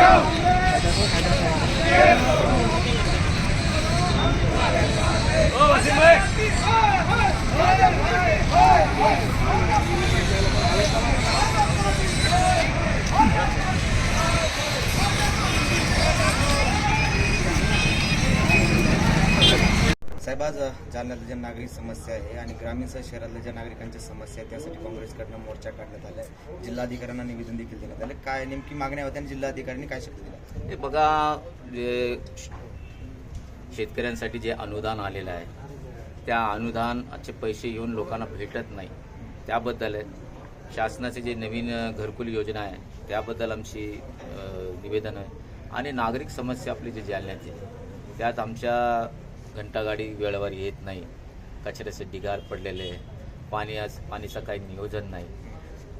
Shout! साहेब आज जालन्यातल्या ज्या नागरिक समस्या आहे आणि ग्रामीणसह शहरातल्या ज्या नागरिकांच्या समस्या आहे त्यासाठी काँग्रेसकडनं मोर्चा काढण्यात आला आहे जिल्हाधिकाऱ्यांना निवेदन देखील देण्यात आलं काय नेमकी मागण्या होत्या आणि जिल्हाधिकाऱ्यांनी काय शब्द दिला? हे बघा जे शेतकऱ्यांसाठी जे अनुदान आलेलं आहे त्या अनुदानाचे पैसे येऊन लोकांना भेटत नाही. त्याबद्दल शासनाचे जे नवीन घरकुल योजना आहे त्याबद्दल आमची निवेदन आहे. आणि नागरिक समस्या आपली जी जालन्याची त्यात आमच्या घंटागाडी वेळेवर येत नाही. कचऱ्याचे ढिगार पडलेले पाणी आज पाणीचं काही नियोजन नाही.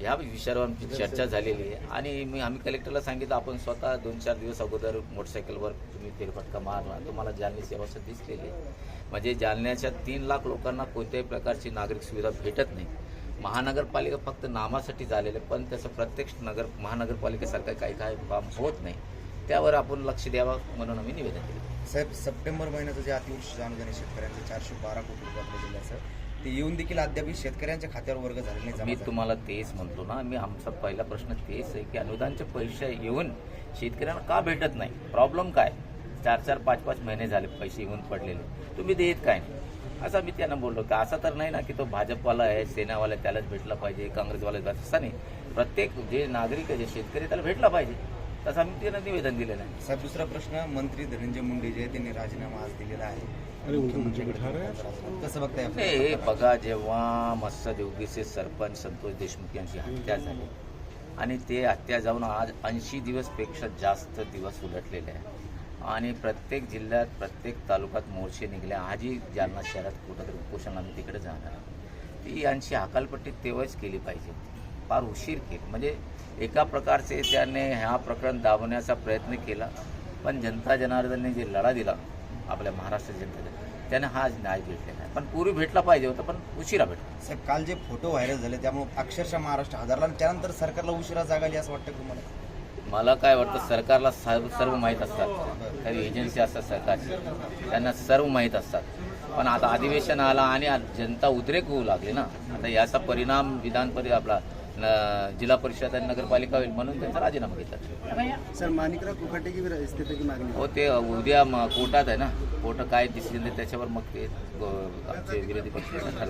ह्या विषयावर आमची चर्चा झालेली आहे. आणि मी आम्ही कलेक्टरला सांगितलं आपण स्वतः दोन चार दिवस अगोदर मोटरसायकलवर तुम्ही फेरफटका मारला. तुम्हाला जालनी सेवाचं दिसलेली आहे. म्हणजे जालन्याच्या तीन लाख लोकांना कोणत्याही प्रकारची नागरिक सुविधा भेटत नाही. महानगरपालिका फक्त नामासाठी झालेले पण त्याचं प्रत्यक्ष नगर महानगरपालिकेसारखं काही काही काम होत नाही. त्यावर आपण लक्ष द्यावं म्हणून आम्ही निवेदन केलं. साहेब सप्टेंबर महिन्याचं जे अतिवृष्टी अनुदान आहे शेतकऱ्यांचं चारशे बारा कोटी रुपये आपल्या जिल्ह्याचं ते येऊन देखील अद्याप शेतकऱ्यांच्या खात्यावर वर्ग झाले नाही जमा मी झाले. तुम्हाला तेच म्हणतो ना मी आमचा पहिला प्रश्न तेच आहे की अनुदानचे पैसे येऊन शेतकऱ्यांना का भेटत नाही? प्रॉब्लेम काय? चार चार पाच पाच महिने झाले पैसे येऊन पडलेले. तुम्ही देत काय नाही? असं मी त्यांना बोललो की असं तर नाही ना की तो भाजपवाला आहे सेनावाला आहे, त्यालाच भेटला पाहिजे काँग्रेसवाला आहे, असं नाही. प्रत्येक जे नागरिक आहे जे शेतकरी आहे, त्याला भेटला पाहिजे. तसं आम्ही त्यांना निवेदन दिलेलं आहे. साहेब दुसरा प्रश्न मंत्री धनंजय मुंडे जे त्यांनी राजीनामा आज दिलेला आहे. कसं बघताय हे बघा जेव्हा मत्स्यदेवगीचे सरपंच संतोष देशमुख यांची हत्या झाली आणि ते हत्या जाऊन आज ऐंशी दिवसपेक्षा जास्त दिवस उलटलेले आहे आणि प्रत्येक जिल्ह्यात प्रत्येक तालुक्यात मोर्चे निघले. आजही जालना शहरात कुठंतरी उपोषण आम्ही तिकडे जाणार. ती यांची हकालपट्टी तेव्हाच केली पाहिजे. फार उशीर केली. म्हणजे एका प्रकारचे त्याने ह्या प्रकरण दाबवण्याचा प्रयत्न केला पण जनता जनार्दनने जे लढा दिला आपल्या महाराष्ट्र जनतेने त्याने हा न्याय भेटलेला आहे पण पूर्वी भेटला पाहिजे होता पण उशिरा भेटला. साहेब काल जे फोटो व्हायरल झाले त्यामुळे अक्षरशः महाराष्ट्र हादरला आणि त्यानंतर सरकारला उशिरा जाग आली असं वाटतं तुम्हाला? मला काय वाटतं सरकारला सर्व सर्व माहीत असतात. काही एजन्सी असतात सरकारची त्यांना सर्व माहीत असतात. पण आता अधिवेशन आला आणि जनता उद्रेक होऊ लागली ना. आता याचा परिणाम विधान परि आपला जिल्हा परिषद आणि नगरपालिका होईल म्हणून त्यांचा राजीनामा घेतला सर माणिकराव कुकाटे की मागणी. हो ते उद्या कोर्टात आहे ना. कोर्ट काय डिसिजन त्याच्यावर मग ते आमचे विरोधी पक्ष ठरवणार